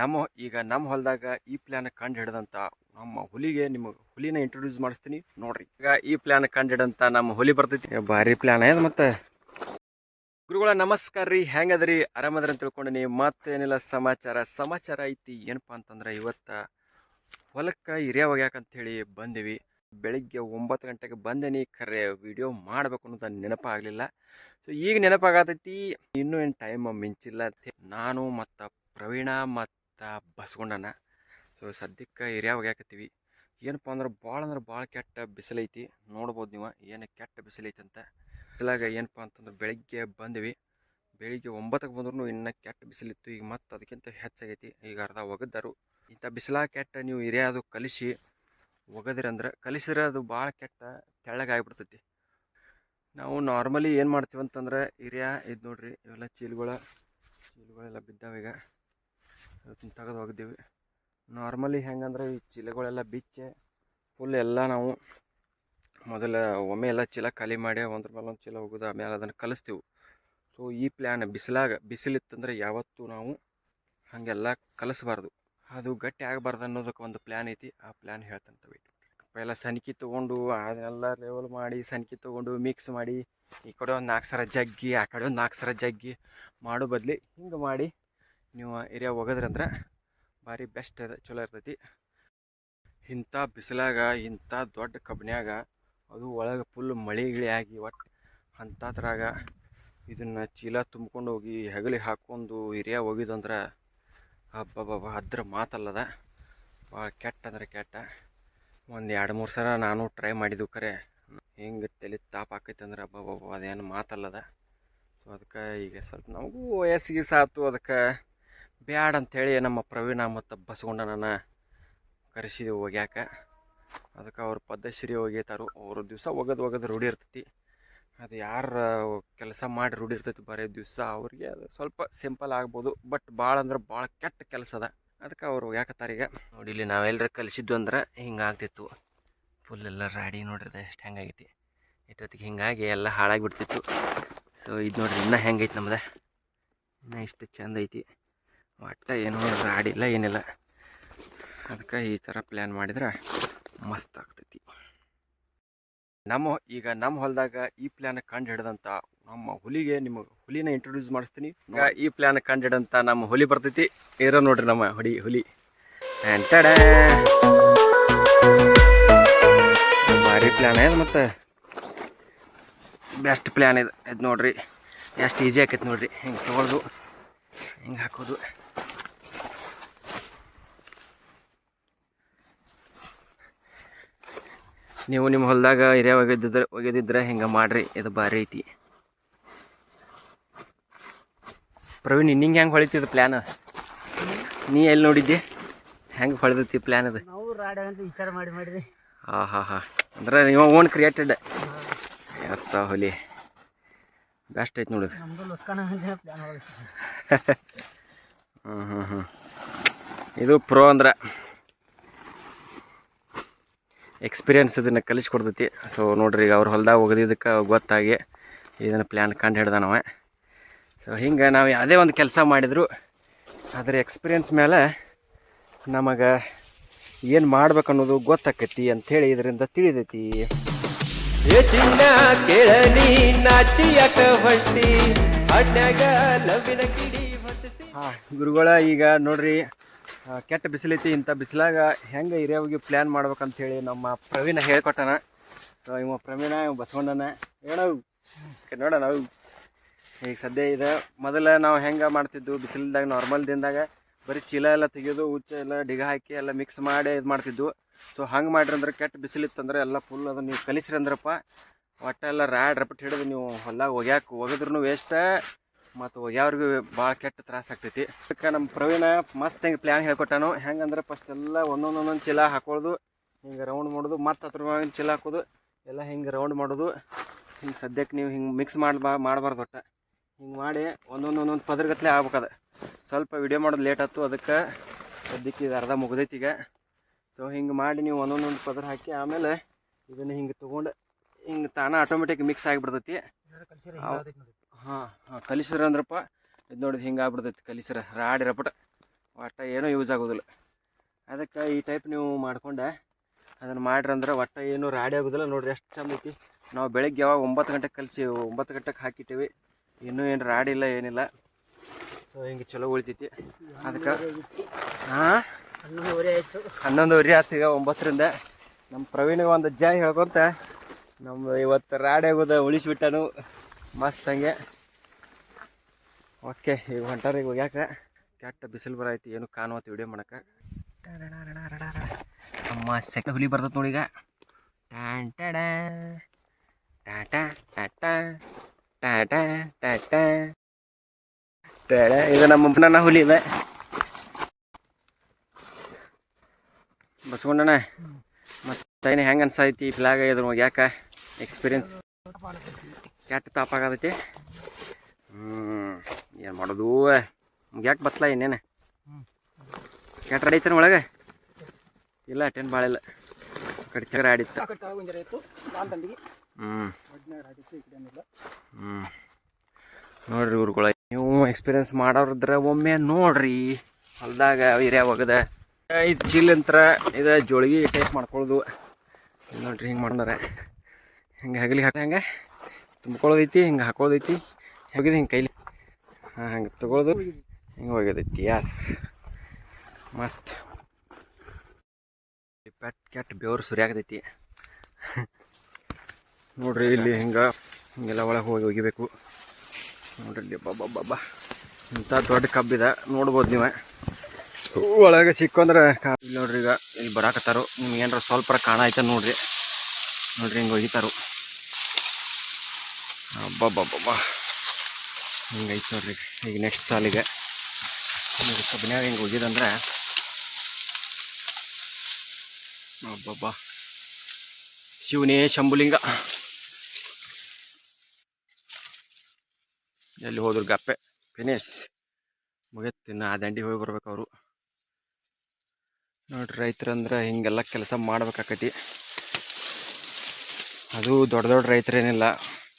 ನಮ್ಮ, ಈಗ ನಮ್ಮ ಹೊಲದಾಗ ಈ ಪ್ಲಾನ್ ಕಂಡು ಹಿಡಿದಂಥ ನಮ್ಮ ಹುಲಿಗೆ ನಿಮಗೆ ಹುಲಿನ ಇಂಟ್ರೊಡ್ಯೂಸ್ ಮಾಡಿಸ್ತೀನಿ ನೋಡ್ರಿ. ಈಗ ಈ ಪ್ಲಾನ್ ಕಂಡು ಹಿಡಿದಂತ ನಮ್ಮ ಹುಲಿ ಬರ್ತೈತಿ. ಭಾರಿ ಪ್ಲಾನ್ ಆಯ್ತು ಮತ್ತೆ? ಗುರುಗಳ, ನಮಸ್ಕಾರ ರೀ. ಹೆಂಗದ್ರಿ? ಆರಾಮದ್ರಿ ಅಂತ ತಿಳ್ಕೊಂಡಿನಿ. ಮತ್ತೇನಿಲ್ಲ ಸಮಾಚಾರ? ಸಮಾಚಾರ ಐತಿ ಏನಪ್ಪ ಅಂತಂದ್ರೆ ಇವತ್ತು ಹೊಲಕ್ಕೆ ಒಗ್ಯಾಕಂತ ಹೇಳಿ ಬಂದಿವಿ. ಬೆಳಿಗ್ಗೆ ಒಂಬತ್ತು ಗಂಟೆಗೆ ಬಂದೇನಿ. ಖರೆ ವಿಡಿಯೋ ಮಾಡ್ಬೇಕು ಅನ್ನೋದು ನೆನಪಾಗಲಿಲ್ಲ ಸೊ ಈಗ ನೆನಪಾಗತೈತಿ ಇನ್ನೂ ಏನು ಟೈಮ್ ಮಿಂಚಿಲ್ಲ ಅಂತ ನಾನು ಮತ್ತು ಪ್ರವೀಣ ಮತ್ತು ಬಸ್ಕೊಂಡನ. ಸೊ, ಸದ್ಯಕ್ಕೆ ಹಿರಿಯ ಒಗ್ಯಾಕತ್ತೀವಿ. ಏನಪ್ಪ ಅಂದ್ರೆ ಭಾಳ ಅಂದ್ರೆ ಭಾಳ ಕೆಟ್ಟ ಬಿಸಿಲೈತಿ ನೋಡ್ಬೋದು ನೀವು ಏನು ಕೆಟ್ಟ ಬಿಸಿಲೈತಿ ಅಂತ. ಬಿಸಿಲಾಗ ಏನಪ್ಪ ಅಂತಂದ್ರೆ ಬೆಳಿಗ್ಗೆ ಬಂದ್ವಿ. ಬೆಳಿಗ್ಗೆ ಒಂಬತ್ತಕ್ಕೆ ಬಂದ್ರೂ ಇನ್ನೂ ಕೆಟ್ಟ ಬಿಸಿಲಿತ್ತು ಈಗ ಮತ್ತೆ ಅದಕ್ಕಿಂತ ಹೆಚ್ಚಾಗೈತಿ. ಈಗ ಅರ್ಧ ಒಗದ್ದಾರು. ಇಂಥ ಬಿಸಿಲಾಗ ಕೆಟ್ಟ ನೀವು ಹಿರಿಯಾದು ಕಲಿಸಿ ಒಗದ್ರಿ ಅಂದ್ರೆ ಕಲಿಸಿದ್ರೆ ಅದು ಭಾಳ ಕೆಟ್ಟ ತೆಳ್ಳಗಾಗ್ಬಿಡ್ತೈತಿ ನಾವು ನಾರ್ಮಲಿ ಏನು ಮಾಡ್ತೀವಿ ಅಂತಂದ್ರೆ ಹಿರಿಯ ಇದು ನೋಡ್ರಿ ಇವೆಲ್ಲ ಚೀಲಗಳ, ಚೀಲಗಳೆಲ್ಲ ಬಿದ್ದಾವ ಈಗ. ಇವತ್ತಿನ ತೆಗೆದು ಒಗ್ದೀವಿ. ನಾರ್ಮಲಿ ಹೆಂಗಂದ್ರೆ ಈ ಚೀಲಗಳೆಲ್ಲ ಬಿಚ್ಚೆ ಫುಲ್ ಎಲ್ಲ ನಾವು ಮೊದಲ ಒಮ್ಮೆ ಎಲ್ಲ ಚೀಲ ಖಾಲಿ ಮಾಡಿ ಒಂದ್ರ ಮೇಲೆ ಒಂದು ಚೀಲ ಹೋಗೋದು ಆಮೇಲೆ ಅದನ್ನು ಕಲಿಸ್ತೀವಿ. ಸೊ ಈ ಪ್ಲ್ಯಾನ್ ಬಿಸಿಲಾಗ, ಬಿಸಿಲಿತ್ತಂದ್ರೆ ಯಾವತ್ತೂ ನಾವು ಹಾಗೆಲ್ಲ ಕಲಿಸ್ಬಾರ್ದು. ಅದು ಗಟ್ಟಿ ಆಗಬಾರ್ದು ಅನ್ನೋದಕ್ಕೆ ಒಂದು ಪ್ಲ್ಯಾನ್ ಐತಿ. ಆ ಪ್ಲ್ಯಾನ್ ಹೇಳ್ತಂತ ವೆಯ್ಟ್ ಎಲ್ಲ ಸನ್ಕಿ ತೊಗೊಂಡು ಅದನ್ನೆಲ್ಲ ಲೆವೆಲ್ ಮಾಡಿ, ಸನ್ಕಿ ತೊಗೊಂಡು ಮಿಕ್ಸ್ ಮಾಡಿ, ಈ ಕಡೆ ಒಂದು ನಾಲ್ಕು ಸರ ಜಗ್ಗಿ, ಆ ಕಡೆ ಒಂದು ನಾಲ್ಕು ಸರ ಜಗ್ಗಿ ಮಾಡೋ ಬದಲಿ ಹಿಂಗೆ ಮಾಡಿ ನೀವು ಏರಿಯಾ ಒಗದ್ರಂದ್ರೆ ಭಾರಿ ಬೆಸ್ಟ್ ಅದ, ಚಲೋ ಇರ್ತೈತಿ. ಇಂಥ ಬಿಸಿಲಾಗ, ಇಂಥ ದೊಡ್ಡ ಕಬ್ನ್ಯಾಗ, ಅದು ಒಳಗೆ ಫುಲ್ ಮಳೆ ಗಿಳಿ ಆಗಿ ಒಟ್ಟು ಅಂಥದ್ರಾಗ ಇದನ್ನು ಚೀಲ ತುಂಬ್ಕೊಂಡು ಹೋಗಿ ಹೆಗಲಿ ಹಾಕ್ಕೊಂಡು ಹಿರಿಯ ಹೋಗಿದಂದ್ರೆ ಹಬ್ಬಬ್ಬ ಅದ್ರ ಮಾತಲ್ಲದ. ಭಾಳ ಕೆಟ್ಟ ಅಂದ್ರೆ ಕೆಟ್ಟ. ಒಂದು ಎರಡು, ಮೂರು ಸಲ ನಾನು ಟ್ರೈ ಮಾಡಿದ್ದು ಖರೆ ಹೆಂಗೆ ತಲೆ ತಾಪ ಆಕೈತೆ ಅಂದ್ರೆ ಹಬ್ಬಬ್ಬ ಅದೇನು ಮಾತಲ್ಲದ. ಸೊ ಅದಕ್ಕೆ ಈಗ ಸ್ವಲ್ಪ ನಮಗೂ ವಯಸ್ಸಿಗೆ ಸಾತು, ಅದಕ್ಕೆ ಬ್ಯಾಡ ಅಂಥೇಳಿ ನಮ್ಮ ಪ್ರವೀಣ ಮತ್ತು ಬಸಗೊಂಡನನ್ನು ಕರೆಸಿದೆವು ಒಗ್ಯಾಕ ಅದಕ್ಕೆ ಅವ್ರ ಪದ್ಧಶ್ರೀ ಹೋಗಿತಾರು. ಅವರು ದಿವಸ ಒಗದು ಒಗದು ರೂಢಿ ಇರ್ತೈತಿ. ಅದು ಯಾರ ಕೆಲಸ ಮಾಡಿ ರೂಢಿ ಇರ್ತೈತಿ ಬರೀ ದಿವಸ ಅವ್ರಿಗೆ ಅದು ಸ್ವಲ್ಪ ಸಿಂಪಲ್ ಆಗ್ಬೋದು. ಬಟ್ ಭಾಳ ಅಂದ್ರೆ ಭಾಳ ಕೆಟ್ಟ ಕೆಲಸ ಅದ. ಅದಕ್ಕೆ ಅವ್ರು ಯಾಕತ್ತಾರ ಈಗ. ನೋಡಿ ಇಲ್ಲಿ ನಾವೆಲ್ಲರ ಕಲಿಸಿದ್ದು ಅಂದ್ರೆ ಹಿಂಗೆ ಆಗ್ತಿತ್ತು. ಫುಲ್ ಎಲ್ಲ ರಾಡಿ ನೋಡ್ರಿ ಎಷ್ಟು ಹೆಂಗಾಗೈತಿ ಇಷ್ಟೊತ್ತಿಗೆ ಹಿಂಗಾಗಿ ಎಲ್ಲ ಹಾಳಾಗಿಬಿಡ್ತಿತ್ತು ಸೊ ಇದು ನೋಡಿರಿ ಇನ್ನೂ ಹೆಂಗೈತಿ ನಮ್ದು. ಇನ್ನೂ ಇಷ್ಟು ಚಂದ ಐತಿ. ಒಟ್ಟು ಏನು ಆಡಿಲ್ಲ ಏನಿಲ್ಲ. ಅದಕ್ಕೆ ಈ ಥರ ಪ್ಲ್ಯಾನ್ ಮಾಡಿದ್ರೆ ಮಸ್ತ್ ಆಗ್ತೈತಿ. ನಮ್ಮ ಈಗ ನಮ್ಮ ಹೊಲದಾಗ ಈ ಪ್ಲ್ಯಾನ್ ಕಂಡು ಹಿಡಿದಂಥ ನಮ್ಮ ಹುಲಿಗೆ ನಿಮಗೆ ಹುಲಿನ ಇಂಟ್ರೊಡ್ಯೂಸ್ ಮಾಡಿಸ್ತೀನಿ. ಈಗ ಈ ಪ್ಲ್ಯಾನ್ ಕಂಡು ಹಿಡಿದಂಥ ನಮ್ಮ ಹುಲಿ ಬರ್ತೈತಿ. ಇರೋ ನೋಡ್ರಿ ನಮ್ಮ ಹುಡಿ, ಹುಲಿ. ಎಂಟಡ ಭಾರಿ ಪ್ಲ್ಯಾನ್ ಇದೆ ಮತ್ತು? ಬೆಸ್ಟ್ ಪ್ಲ್ಯಾನ್ ಇದೆ, ಇದು ನೋಡ್ರಿ. ಎಷ್ಟು ಈಸಿ ಆಕೈತಿ ನೋಡ್ರಿ. ಹಿಂಗೆ ತೊಗೊಳ್ದು. ಹಿಂಗೆ ಹಾಕೋದು ನೀವು ನಿಮ್ಮ ಹೊಲದಾಗ ಹಿರಿಯ ಒಗೆದಿದ್ರೆ ಒಗೆದಿದ್ರೆ ಹಿಂಗೆ ಮಾಡ್ರಿ ಇದು ಭಾರಿ ಐತಿ. ಪ್ರವೀಣ್ ಇನ್ನಿಂಗ್ ಹೆಂಗೆ ಹೊಳಿತಿದ್ದು ಪ್ಲ್ಯಾನ್ ನೀ ಎಲ್ಲಿ ನೋಡಿದ್ದೆ? ಹೆಂಗೆ ಹೊಳೆದೈತಿ ಪ್ಲ್ಯಾನ್ ಅದು? ನಾವು ರಾಡ ಅಂತ ವಿಚಾರ ಮಾಡಿ ಮಾಡಿರಿ ಹಾಂ ಹಾಂ ಹಾಂ ಅಂದ್ರೆ ನೀವು ಓನ್ ಕ್ರಿಯೇಟೆಡ್ ಎಸ್ ಹುಲಿ ಬೆಸ್ಟ್ ಐತೆ ನೋಡಿದ್ರೆ ಹ್ಞೂ ಹ್ಞೂ ಹ್ಞೂ ಇದು ಪ್ರೋ ಅಂದ್ರೆ ಎಕ್ಸ್ಪೀರಿಯನ್ಸ್ ಇದನ್ನು ಕಲಿಸ್ಕೊಡ್ತೈತಿ. ಸೊ ನೋಡ್ರಿ ಈಗ ಅವ್ರ ಹೊಲ್ದಾಗ ಒಗದಿದ್ದಕ್ಕೆ ಗೊತ್ತಾಗಿ ಇದನ್ನು ಪ್ಲ್ಯಾನ್ ಕಂಡು ಹಿಡ್ದ ನಾವು ಸೊ ಹಿಂಗೆ ನಾವು ಯಾವುದೇ ಒಂದು ಕೆಲಸ ಮಾಡಿದ್ರು ಅದರ ಎಕ್ಸ್ಪೀರಿಯನ್ಸ್ ಮೇಲೆ ನಮಗೆ ಏನು ಮಾಡ್ಬೇಕು ಅನ್ನೋದು ಗೊತ್ತಾಕೈತಿ ಅಂಥೇಳಿ ಇದರಿಂದ ತಿಳಿದೈತಿ. ಚಿನ್ನ ಕೇಳನಿ ನಾಚಿ ಯಾಕ ಹೊಟ್ಟಿ ಅಡ್ಯಾಗ ಲವಿನ ಕಿಡಿ ಹಾ, ಗುರುಗಳ, ಈಗ ನೋಡ್ರಿ ಕೆಟ್ಟ ಬಿಸಿಲೈತಿ, ಇಂಥ ಬಿಸಿಲಾಗ ಹೆಂಗೆ ಹಿರಿಯವಾಗಿ ಪ್ಲ್ಯಾನ್ ಮಾಡ್ಬೇಕಂತೇಳಿ ನಮ್ಮ ಪ್ರವೀಣ ಹೇಳ್ಕೊಟ್ಟನ. ಇವ ಪ್ರವೀಣ, ಇವ ಬಸವಣ್ಣನ. ಏನೋ ನೋಡ ನಾವು. ಈಗ ಸದ್ಯ ಇದೆ. ಮೊದಲ ನಾವು ಹೆಂಗೆ ಮಾಡ್ತಿದ್ವು ಬಿಸಿಲಿದ್ದಾಗ ನಾರ್ಮಲ್ ದಿನದಾಗ, ಬರೀ ಚೀಲ ಎಲ್ಲ ತೆಗೆಯೋದು ಉಚ್ಚ ಎಲ್ಲ ಡಿಗ ಹಾಕಿ, ಎಲ್ಲ ಮಿಕ್ಸ್ ಮಾಡಿ, ಇದು ಮಾಡ್ತಿದ್ವು ಸೊ ಹಂಗೆ ಮಾಡ್ರಿ ಅಂದ್ರೆ ಕೆಟ್ಟ ಬಿಸಿಲಿತ್ತಂದ್ರೆ ಎಲ್ಲ ಫುಲ್ ಅದು ನೀವು ಕಲಿಸ್ರಿ ಅಂದ್ರಪ್ಪ. ಒಟ್ಟೆಲ್ಲ ರ್ಯಾಡ್ ರಪಟ್ ಹಿಡಿದು ನೀವು ಹೊಲ್ದಾಗ ಒಗ್ಯಾಕೆ ಒಗದ್ರೂ ವೇಸ್ಟ್ ಮತ್ತು ಒಗ್ಯಾವ್ರಿಗೂ ಭಾಳ ಕೆಟ್ಟ ತ್ರಾಸ ಆಗ್ತೈತಿ. ಅದಕ್ಕೆ ನಮ್ಮ ಪ್ರವೀಣ ಮಸ್ತ್ ಹಿಂಗೆ ಪ್ಲ್ಯಾನ್ ಹೇಳ್ಕೊಟ್ಟಾನು. ಹೆಂಗಂದ್ರೆ ಫಸ್ಟ್ ಎಲ್ಲ ಒಂದೊಂದೊಂದೊಂದು ಒಂದೊಂದು ಚೀಲ ಹಾಕೊಳ್ಳೋದು ಹಿಂಗೆ ರೌಂಡ್ ಮಾಡೋದು, ಮತ್ತು ಅದ್ರ ಚೀಲ ಹಾಕೋದು, ಎಲ್ಲ ಹಿಂಗೆ ರೌಂಡ್ ಮಾಡೋದು. ಹಿಂಗೆ ಸದ್ಯಕ್ಕೆ ನೀವು ಹಿಂಗೆ ಮಿಕ್ಸ್ ಮಾಡ್ಬಾ ಮಾಡಬಾರ್ದು ಒಟ್ಟು. ಹಿಂಗೆ ಮಾಡಿ ಒಂದೊಂದು ಒಂದೊಂದು ಪದರಗತ್ಲೆ ಆಗ್ಬೇಕದು ಸ್ವಲ್ಪ ವಿಡಿಯೋ ಮಾಡೋದು ಲೇಟ್ ಆಯ್ತು, ಅದಕ್ಕೆ ಸದ್ಯಕ್ಕೆ ಇದು ಅರ್ಧ ಮುಗ್ದೈತಿ ಈಗ. ಸೊ ಹಿಂಗೆ ಮಾಡಿ ನೀವು ಒಂದೊಂದೊಂದು ಪದರ ಹಾಕಿ ಆಮೇಲೆ ಇದನ್ನು ಹಿಂಗೆ ತೊಗೊಂಡು ಹಿಂಗೆ ತಾನ ಆಟೋಮೆಟಿಕ್ ಮಿಕ್ಸ್ ಆಗಿಬಿಡ್ತೈತಿ. ಹಾಂ ಹಾಂ ಕಲಿಸ್ರ ಅಂದ್ರಪ್ಪ ಇದು ನೋಡಿದ್ ಹಿಂಗೆ ಆಗ್ಬಿಡ್ತೈತಿ ಕಲಿಸ್ರ ರಾಡಿ ರಪಟ ಒಟ್ಟು ಏನೂ ಯೂಸ್ ಆಗೋದಿಲ್ಲ. ಅದಕ್ಕೆ ಈ ಟೈಪ್ ನೀವು ಮಾಡ್ಕೊಂಡೆ ಅದನ್ನು ಮಾಡ್ರಂದ್ರೆ ಒಟ್ಟು ಏನು ರಾಡಿ ಆಗೋದಿಲ್ಲ. ನೋಡಿರಿ ಎಷ್ಟು ಚಂದ ಐತಿ. ನಾವು ಬೆಳಗ್ಗೆ ಯಾವಾಗ ಒಂಬತ್ತು ಗಂಟೆಗೆ ಕಲಿಸಿ ಒಂಬತ್ತು ಗಂಟೆಗೆ ಹಾಕಿಟ್ಟಿವಿ. ಇನ್ನೂ ಏನು ರಾಡಿ ಇಲ್ಲ ಏನಿಲ್ಲ. ಸೊ ಹಿಂಗೆ ಚಲೋ ಉಳಿತೈತಿ. ಅದಕ್ಕೆ ಹಾಂ? ಹನ್ನೊಂದುವರೆ ಆಯಿತು ಆಯ್ತು ಈಗ ಒಂಬತ್ತರಿಂದ. ನಮ್ಮ ಪ್ರವೀಣಿಗೆ ಒಂದು ಜಾಯ್ ಹೇಳ್ಕೊಂತ. ನಮ್ಮ ಇವತ್ತು ರಾಡಿ ಉಳಿಸಿಬಿಟ್ಟನು ಮಸ್ತ್ ಹಂಗೆ. ಓಕೆ, ಈಗ ಹೊಂಟಾರಿಗೆ ಹೋಗ್ಯಾಕ. ಕೆಟ್ಟ ಬಿಸಿಲು ಬರೈತಿ ಏನು ಕಾಣುವತ್ತು ವಿಡಿಯೋ ಮಾಡಕ್ಕೆ ನಮ್ಮ ಸೆಕೆ ಹುಲಿ ಬರ್ತೈತೆ ನೋಡಿ ಈಗ. ಟಾಟಾ ಟಾಟಾ. ಟಾಟಾ ಟಾಟಾ. ಟ್ಯಾಡ ಇದು ನಮ್ಮ ಹುಲಿ ಇದೆ. ಬಸ್ಕೊಂಡಣ ಮತ್ತೆ ಏನು ಹೆಂಗೆ ಅನ್ಸೈತಿ ಫ್ಲಾಗ್ ಇದ್ರ ಯಾಕ? ಎಕ್ಸ್ಪೀರಿಯನ್ಸ್ ಕೆಟ್ಟ ತಾಪಾಗತೈತಿ ಹ್ಞೂ ಏನು ಮಾಡೋದು? ಯಾಕೆ ಬತ್ಲಾ ಇನ್ನೇನು? ಕೆಟ್ಟ ರೆಡಿ ಒಳಗೆ? ಇಲ್ಲ ಟೆನ್ ಭಾಳ ಇಲ್ಲ. ಕಡೆ ತೆಗರ ಆಡಿತ್ತು ಹ್ಞೂ ಹ್ಞೂ ನೋಡ್ರಿ ಊರುಗಳ ನೀವು ಎಕ್ಸ್ಪೀರಿಯನ್ಸ್ ಮಾಡೋರಿದ್ರೆ ಒಮ್ಮೆ ನೋಡ್ರಿ. ಹೊಲ್ದಾಗ ಏರಿಯಾ ಒಗದ. ಇದು ಚಿಲ್ಲಂತ್ರ ಇದು ಜೋಳಿಗೆ ಟೈಪ್ ಮಾಡ್ಕೊಳ್ಳೋದು ನೋಡ್ರಿ ಹಿಂಗೆ ಮಾಡ್ದಾರೆ ಹಿಂಗೆ ಹಗಲಿ ಹಾಕಿ ಹಂಗೆ. ತುಂಬ್ಕೊಳ್ಳೋದೈತಿ ಹಿಂಗೆ ಹಾಕೊಳ್ಳೋದೈತಿ ಹೋಗಿದ್ದು ಹಿಂಗೆ ಕೈಲಿ. ಹಾಂ, ಹಂಗೆ ತೊಗೊಳೋದು ಹಿಂಗೆ ಹೋಗ್ಯದೈತಿ ಯಾಸ್ ಮಸ್ತ್. ಪ್ಯಾಟ್ ಕೆಟ್ಟ ಬೆವರು ಸುರಿಯಾಗತೈತಿ ನೋಡ್ರಿ ಇಲ್ಲಿ ಹಿಂಗೆ, ಹಿಂಗೆಲ್ಲ ಒಳಗೆ ಹೋಗಿ ಒಗಿಬೇಕು. ನೋಡ್ರಿ ಇಲ್ಲಿ ಬಾಬಾ ಬಾಬಾ ಇಂಥ ದೊಡ್ಡ ಕಬ್ಬಿದೆ. ನೋಡ್ಬೋದು ನೀವು. ಒಳಗೆ ಸಿಕ್ಕಂದ್ರೆ ನೋಡ್ರಿ ಈಗ ಇಲ್ಲಿ ಬರಾಕತ್ತಾರು. ನಿಮ್ಗೆ ಏನಾರ ಸ್ವಲ್ಪ ಕಾಣ ಐತೆ ನೋಡ್ರಿ. ನೋಡ್ರಿ ಹಿಂಗೆ ಒಯ್ತಾರು. ಹಬ್ಬಬ್ಬಬ್ಬ ಹಿಂಗೈತೆ ನೋಡ್ರಿ. ಈಗ ನೆಕ್ಸ್ಟ್ ಸಾಲಿಗೆ. ಕಬ್ಬಿನಾಗ ಹಿಂಗೆ ಒಗಿದಂದ್ರೆ ಅಬ್ಬಬ್ಬ. ಶಿವನೇ ಶಂಭುಲಿಂಗ. ಎಲ್ಲಿ ಹೋದ್ರು ಗಪ್ಪೆ. ಫಿನಿಶ್ ಮುಗಿತು. ಇನ್ನು ಆ ದಂಡಿ ಹೋಗಿ ಬರ್ಬೇಕು ಅವರು. ನೋಡ್ರಿ ರೈತರಂದ್ರೆ ಹಿಂಗೆಲ್ಲ ಕೆಲಸ ಮಾಡ್ಬೇಕಾಕತಿ. ಅದು ದೊಡ್ಡ ದೊಡ್ಡ ರೈತರೇನಿಲ್ಲ.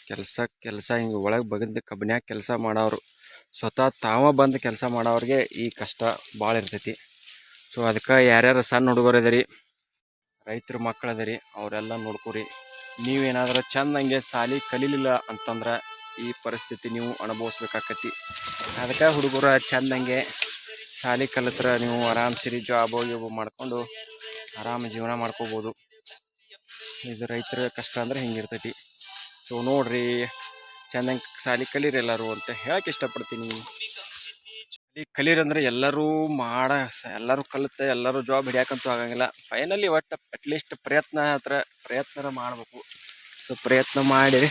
ಕೆಲಸ ಕೆಲಸ ಹಿಂಗೆ ಒಳಗೆ ಬಗದ್ ಕಬ್ಬಿನ್ಯಾಗ ಕೆಲಸ ಮಾಡೋರು ಸ್ವತಃ ತಾವ ಬಂದು ಕೆಲಸ ಮಾಡೋರಿಗೆ ಈ ಕಷ್ಟ ಭಾಳ ಇರ್ತೈತಿ. ಸೊ ಅದಕ್ಕೆ ಯಾರ್ಯಾರು ಸಣ್ಣ ಹುಡುಗರು ರೈತರ ಮಕ್ಕಳು ಅವರೆಲ್ಲ ನೋಡ್ಕೊರಿ. ನೀವೇನಾದ್ರೂ ಚಂದಂಗೆ ಸಾಲಿ ಕಲೀಲಿಲ್ಲ ಅಂತಂದ್ರೆ ಈ ಪರಿಸ್ಥಿತಿ ನೀವು ಅನುಭವಿಸ್ಬೇಕಾಕತಿ. ಅದಕ್ಕೆ ಹುಡುಗರು ಚಂದಂಗೆ ಶಾಲೆ ಕಲಿತ್ರ ನೀವು ಆರಾಮ್ ಸಿರಿ ಜಾಬ್ ಗಿಬ್ ಮಾಡ್ಕೊಂಡು ಆರಾಮ ಜೀವನ ಮಾಡ್ಕೋಬೋದು. ಇದು ರೈತರ ಕಷ್ಟ ಅಂದ್ರೆ ಹಿಂಗಿರ್ತೈತಿ ಸೊ ನೋಡ್ರಿ, ಚಂದಂಗೆ ಶಾಲೆ ಕಲೀರಿ ಎಲ್ಲರೂ ಅಂತ ಹೇಳಕ್ಕೆ ಇಷ್ಟಪಡ್ತೀನಿ. ಶಾಲೆ ಕಲೀರಿ ಅಂದ್ರೆ ಎಲ್ಲರೂ ಮಾಡ, ಎಲ್ಲರೂ ಕಲಿತೆ ಎಲ್ಲರೂ ಜಾಬ್ ಹಿಡಿಯಾಕಂತೂ ಆಗಂಗಿಲ್ಲ. ಫೈನಲಿ ಒಟ್ಟು ಅಟ್ಲೀಸ್ಟ್ ಪ್ರಯತ್ನ ಹತ್ರ ಪ್ರಯತ್ನ ಮಾಡಬೇಕು. ಸೊ ಪ್ರಯತ್ನ ಮಾಡಿ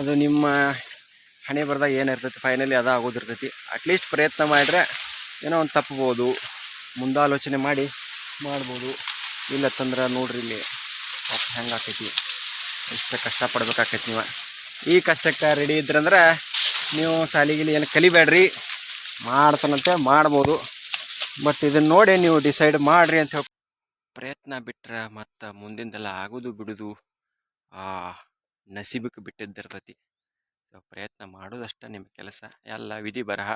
ಅದು ನಿಮ್ಮ ಹಣೆ ಬರ್ದಾಗ ಏನಿರ್ತೈತಿ ಫೈನಲಿ ಅದು ಆಗೋದಿರ್ತೈತಿ. ಅಟ್ಲೀಸ್ಟ್ ಪ್ರಯತ್ನ ಮಾಡಿದ್ರೆ ಏನೋ ಒಂದು ತಪ್ಪಬೋದು. ಮುಂದಾಲೋಚನೆ ಮಾಡಿ ಮಾಡ್ಬೋದು. ಇಲ್ಲತ್ತಂದ್ರೆ ನೋಡ್ರಿ ಇಲ್ಲಿ. ಹೆಂಗೆ ಆಕೈತಿ. ಇಷ್ಟು ಕಷ್ಟಪಡ್ಬೇಕಾಕೈತಿ ನೀವು. ಈ ಕಷ್ಟಕ್ಕೆ ರೆಡಿ ಇದ್ರಂದ್ರೆ ನೀವು ಸಾಲಿಗಿಲಿ ಏನು ಕಲಿಬೇಡ್ರಿ. ಮಾಡ್ತಾನಂತೆ ಮಾಡ್ಬೋದು. ಬಟ್ ಇದನ್ನು ನೋಡಿ ನೀವು ಡಿಸೈಡ್ ಮಾಡ್ರಿ ಅಂತ ಹೇಳಿ ಪ್ರಯತ್ನ ಬಿಟ್ರೆ ಮತ್ತು ಮುಂದಿಂದೆಲ್ಲ ಆಗೋದು ಬಿಡೋದು ನಸೀಬಕ್ಕೆ ಬಿಟ್ಟಿದ್ದಿರ್ತೈತಿ. ಸೊ ಪ್ರಯತ್ನ ಮಾಡೋದಷ್ಟೇ ನಿಮ್ಮ ಕೆಲಸ. ಎಲ್ಲ ವಿಧಿ ಬರಹ.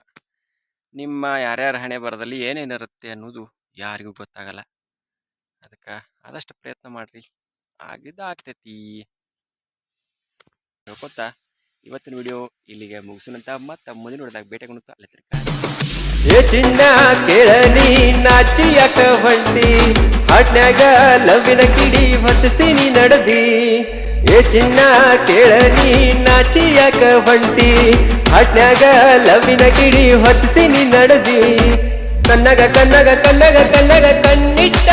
ನಿಮ್ಮ ಯಾರ್ಯಾರ ಹಣೆ ಬರದಲ್ಲಿ ಏನೇನಿರುತ್ತೆ ಅನ್ನೋದು ಯಾರಿಗೂ ಗೊತ್ತಾಗಲ್ಲ. ಅದಕ್ಕೆ ಆದಷ್ಟು ಪ್ರಯತ್ನ ಮಾಡಿರಿ. ಆಗಿದ್ದು ಆಗ್ತೈತಿ. ಹೇಳ್ಕೊತಾ, ಇವತ್ತಿನ ವಿಡಿಯೋ ಇಲ್ಲಿಗೆ ಮುಗಿಸಿನಂತ ಮತ್ತೆ ಮುಂದಿನ ನೋಡಿದಾಗ ಭೇಟಿಯಾಗೋಣ ಅಲ್ಲಿ ಚಿನ್ನ ಕೇಳನಿ ನಾಚಿ ಯಾಕ ಹೊಂಟಿ? ಹಾಟ್ನ್ಯಾಗ ಲವ್ವಿನ ಕಿಡಿ ಹೊತ್ತಿಸಿ ನೀ ನಡೆದಿ? ಏ ಚಿನ್ನ ನಾಚಿ ಯಾಕ ಹೊಂಟಿ? ಹಾಟ್ನ್ಯಾಗ ಲವಿನ ಕಿಡಿ ಹೊತ್ತಿಸಿ ನೀ ನಡೆದಿ. ಕನ್ನಗ ಕನ್ನಗ ಕನ್ನಗ ಕನ್ನಗ ಕಣ್ಣಿಟ್ಟ